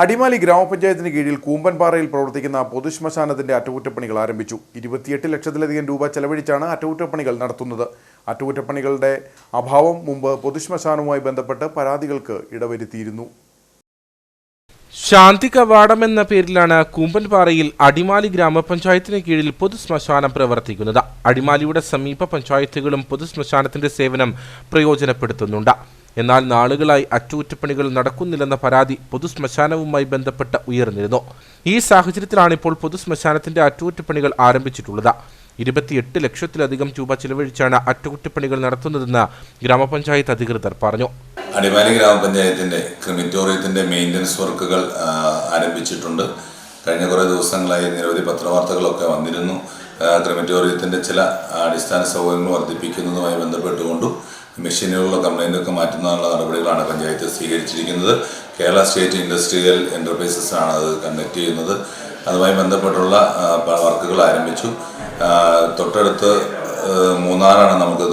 അടിമാലി ഗ്രാമപഞ്ചായത്തിന് കീഴിൽ കൂമ്പൻപാറയിൽ പ്രവർത്തിക്കുന്ന പൊതുശ്മശാനത്തിന്റെ അറ്റകുറ്റപ്പണികൾ ആരംഭിച്ചു. ഇരുപത്തിയെട്ട് ലക്ഷത്തിലധികം രൂപ ചെലവഴിച്ചാണ് അറ്റകുറ്റപ്പണികൾ നടത്തുന്നത്. അറ്റകുറ്റപ്പണികളുടെ അഭാവം മുമ്പ് പൊതുശ്മശാനവുമായി ബന്ധപ്പെട്ട് പരാതികൾക്ക് ഇടവരുത്തിയിരുന്നു. ശാന്തി കവാടം എന്ന പേരിലാണ് കൂമ്പൻപാറയിൽ അടിമാലി ഗ്രാമപഞ്ചായത്തിന് കീഴിൽ പൊതുശ്മശാനം പ്രവർത്തിക്കുന്നത്. അടിമാലിയുടെ സമീപ പഞ്ചായത്തുകളും പൊതുശ്മശാനത്തിന്റെ സേവനം പ്രയോജനപ്പെടുത്തുന്നുണ്ട്. എന്നാൽ നാളുകളായി അറ്റകുറ്റപ്പണികൾ നടക്കുന്നില്ലെന്ന പരാതി പൊതുശ്മശാനവുമായി ബന്ധപ്പെട്ട് ഉയർന്നിരുന്നു. ഈ സാഹചര്യത്തിലാണിപ്പോൾ പൊതുശ്മശാനത്തിന്റെ അറ്റകുറ്റപ്പണികൾ ആരംഭിച്ചിട്ടുള്ളത്. ഇരുപത്തിയെട്ട് ലക്ഷത്തിലധികം രൂപ ചിലവഴിച്ചാണ് അറ്റകുറ്റപ്പണികൾ നടത്തുന്നതെന്ന് ഗ്രാമപഞ്ചായത്ത് അധികൃതർ പറഞ്ഞു. അടിമാലി ഗ്രാമപഞ്ചായത്തിന്റെ ക്രിമിറ്റോറിയത്തിന്റെ മെയിന്റനൻസ് വർക്കുകൾ ആരംഭിച്ചിട്ടുണ്ട്. കഴിഞ്ഞ കുറേ ദിവസങ്ങളായി നിരവധി പത്രവാർത്തകളൊക്കെ വന്നിരുന്നു. ക്രിമിറ്റോറിയത്തിന്റെ ചില അടിസ്ഥാന സൗകര്യങ്ങൾ വർദ്ധിപ്പിക്കുന്നതുമായി ബന്ധപ്പെട്ടുകൊണ്ടും മെഷീനുകളുടെ കംപ്ലൈന്റ് ഒക്കെ മാറ്റുന്നതിനുള്ള നടപടികളാണ് പഞ്ചായത്ത് സ്വീകരിച്ചിരിക്കുന്നത്. കേരള സ്റ്റേറ്റ് ഇൻഡസ്ട്രിയൽ എന്റർപ്രൈസസ് ആണ് അത് കണ്ടക്ട് ചെയ്യുന്നത്. അതുമായി ബന്ധപ്പെട്ടുള്ള വർക്കുകൾ ആരംഭിച്ചു. തൊട്ടടുത്ത് മൂന്നാറാണ് നമുക്ക്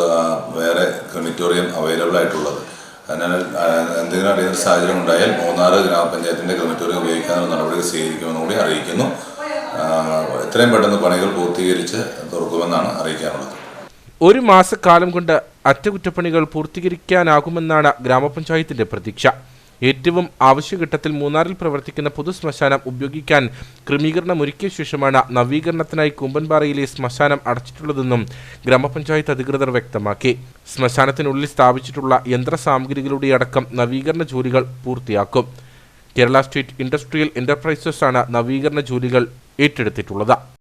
വേറെ ക്രിമിറ്റോറിയം അവൈലബിൾ ആയിട്ടുള്ളത്. അതിനാൽ എന്തെങ്കിലും അടിയന്തര സാഹചര്യം ഉണ്ടായാൽ മൂന്നാറ് ഗ്രാമപഞ്ചായത്തിന്റെ ക്രിമിറ്റോറിയം ഉപയോഗിക്കാനുള്ള നടപടികൾ സ്വീകരിക്കുമെന്ന് കൂടി അറിയിക്കുന്നു. എത്രയും പെട്ടെന്ന് പണികൾ പൂർത്തീകരിച്ച് തുറക്കുമെന്നാണ് അറിയിക്കാറുള്ളത് ഒരു മാസക്കാലം കൊണ്ട് അറ്റകുറ്റപ്പണികൾ പൂർത്തീകരിക്കാനാകുമെന്നാണ് ഗ്രാമപഞ്ചായത്തിന്റെ പ്രതീക്ഷ. ഏറ്റവും ആവശ്യഘട്ടത്തിൽ മൂന്നാറിൽ പ്രവർത്തിക്കുന്ന പൊതു ശ്മശാനം ഉപയോഗിക്കാൻ ക്രമീകരണം ഒരുക്കിയ ശേഷമാണ് നവീകരണത്തിനായി കുമ്പൻപാറയിലെ ശ്മശാനം അടച്ചിട്ടുള്ളതെന്നും ഗ്രാമപഞ്ചായത്ത് അധികൃതർ വ്യക്തമാക്കി. ശ്മശാനത്തിനുള്ളിൽ സ്ഥാപിച്ചിട്ടുള്ള യന്ത്ര സാമഗ്രികളുടെ അടക്കം നവീകരണ ജോലികൾ പൂർത്തിയാക്കും. കേരള സ്റ്റേറ്റ് ഇൻഡസ്ട്രിയൽ എന്റർപ്രൈസസ് ആണ് നവീകരണ ജോലികൾ ഏറ്റെടുത്തിട്ടുള്ളത്.